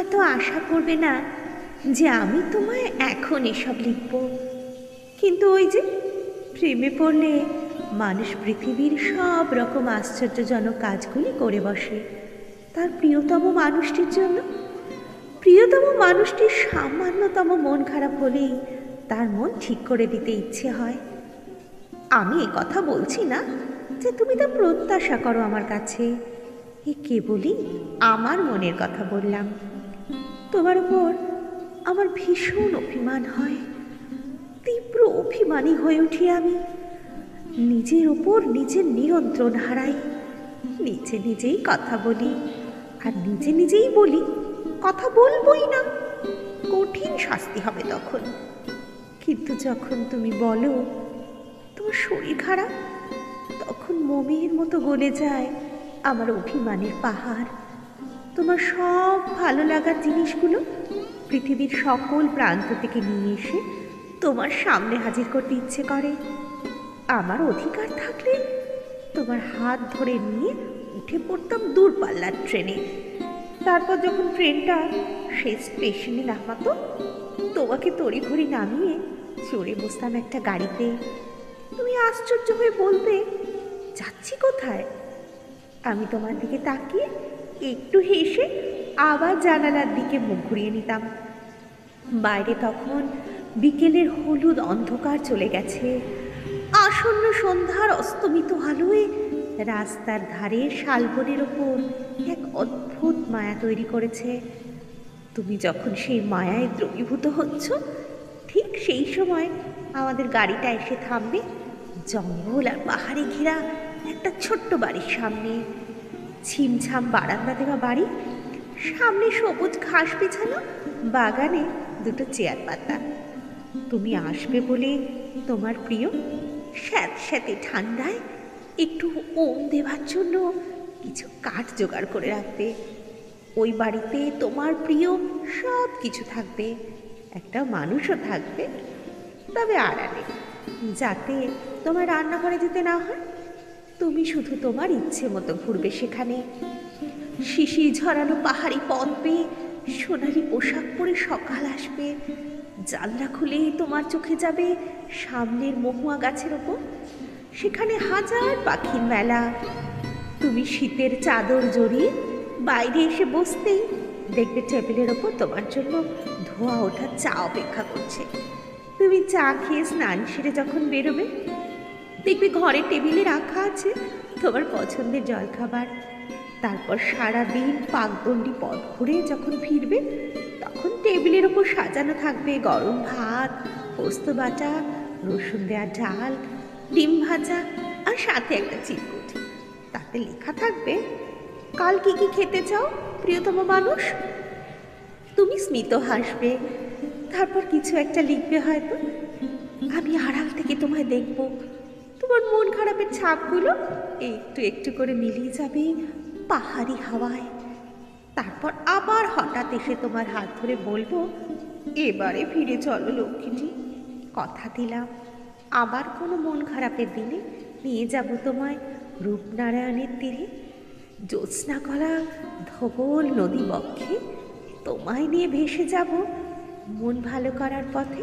হয়তো আশা করবে না যে আমি তোমায় এখন এসব লিখব। কিন্তু ওই যে প্রেমে পড়লে মানুষ পৃথিবীর সব রকম আশ্চর্যজনক কাজগুলি করে বসে। তার প্রিয়তম মানুষটির জন্য, প্রিয়তম মানুষটির সামান্যতম মন খারাপ হলেই তার মন ঠিক করে দিতে ইচ্ছে হয়। আমি এ কথা বলছি না যে তুমি তা প্রত্যাশা করো আমার কাছে, এ কেবলই আমার মনের কথা বললাম। তোমার উপর আমার ভীষণ অভিমান হয়। তীব্র অভিমানী হয়ে উঠি আমি। নিজের ওপর নিজের নিয়ন্ত্রণ হারাই। নিজে নিজেই কথা বলি আর নিজে নিজেই বলি, কথা বলবই না। কঠিন শাস্তি হবে তখন। কিন্তু যখন তুমি বলো, তোমার শরীর খারাপ, তখন মমির মতো গলে যায় আমার অভিমানের পাহাড়। তোমার সব ভালো লাগার জিনিসগুলো পৃথিবীর সকল প্রান্ত থেকে নিয়ে এসে তোমার সামনে হাজির করতে ইচ্ছে করে। আমার অধিকার থাকলে তোমার হাত ধরে নিয়ে উঠে পড়তাম দূরপাল্লার ট্রেনে। তারপর যখন ট্রেনটা সেই স্টেশনে নামাতো, তোমাকে তড়িঘড়ি নামিয়ে চড়ে বসতাম একটা গাড়িতে। তুমি আশ্চর্য হয়ে বলতে, যাচ্ছি কোথায়? আমি তোমার দিকে তাকিয়ে একটু হেসে আবার জানালার দিকে মুখ ঘুরিয়ে নিতাম। বাইরে তখন বিকেলের হলুদ অন্ধকার চলে গেছে। আসন্ন সন্ধ্যার অস্তমিত আলোয় রাস্তার ধারে শালবনের ওপর এক অদ্ভুত মায়া তৈরি করেছে। তুমি যখন সেই মায়ায় দ্রবীভূত হচ্ছ, ঠিক সেই সময় আমাদের গাড়িটা এসে থামবে। জঙ্গল আর পাহাড়ে ঘেরা একটা ছোট্ট বাড়ির সামনে। ছিমছাম বারান্দা দেওয়া বাড়ি, সামনে সবুজ ঘাস বিছানো, বাগানে দুটো চেয়ার পাতা। তুমি আসবে বলে তোমার প্রিয় স্যাঁত স্যাঁতে ঠান্ডায় একটু ওম দেওয়ার জন্য কিছু কাঠ জোগাড় করে রাখবে। ওই বাড়িতে তোমার প্রিয় সব কিছু থাকবে, একটা মানুষও থাকবে, তবে আড়ালে যাতে তোমার রান্নাঘরে যেতে না হয় তুমি শুধু তোমার ইচ্ছে মতো ঘুরবে সেখানে। শিশি ঝরানো পাহাড়ি পথ পেয়ে সোনালি পোশাক পরে সকাল আসবে। জানলা খুলেই তোমার চোখে যাবে সামনের মহুয়া গাছের ওপর। সেখানে হাজার পাখির মেলা। তুমি শীতের চাদর জড়িয়ে বাইরে এসে বসতেই দেখবে টেবিলের ওপর তোমার জন্য ধোয়া ওঠা চা অপেক্ষা করছে। তুমি চা খেয়ে স্নান সেরে যখন বেরোবে দেখবে ঘরের টেবিলে রাখা আছে তোমার পছন্দের জলখাবার। তারপর সারা দিন পাকদণ্ডি পথ ঘুরে যখন ফিরবে, তখন টেবিলের ওপর সাজানো থাকবে গরম ভাত, পোস্ত বাটা, রসুন দেওয়া ডাল, ডিম ভাজা আর সাথে একটা চিরকুট। তাতে লেখা থাকবে, কাল কি কি খেতে চাও, প্রিয়তম মানুষ? তুমি স্মিত হাসবে, তারপর কিছু একটা লিখবে হয়তো। আমি আড়াল থেকে তোমায় দেখব। তোমার মন খারাপের ছাপগুলো একটু একটু করে মিলিয়ে যাবে পাহাড়ি হাওয়ায়। তারপর আবার হঠাৎ এসে তোমার হাত ধরে বলব, এবারে ফিরে চলো লক্ষ্মীটি কথা দিলাম। আবার কোনো মন খারাপের দিনে নিয়ে যাব তোমায় রূপনারায়ণের তীরে। জ্যোৎস্না করা ধবল নদী বক্ষে তোমায় নিয়ে ভেসে যাব। মন ভালো করার পথে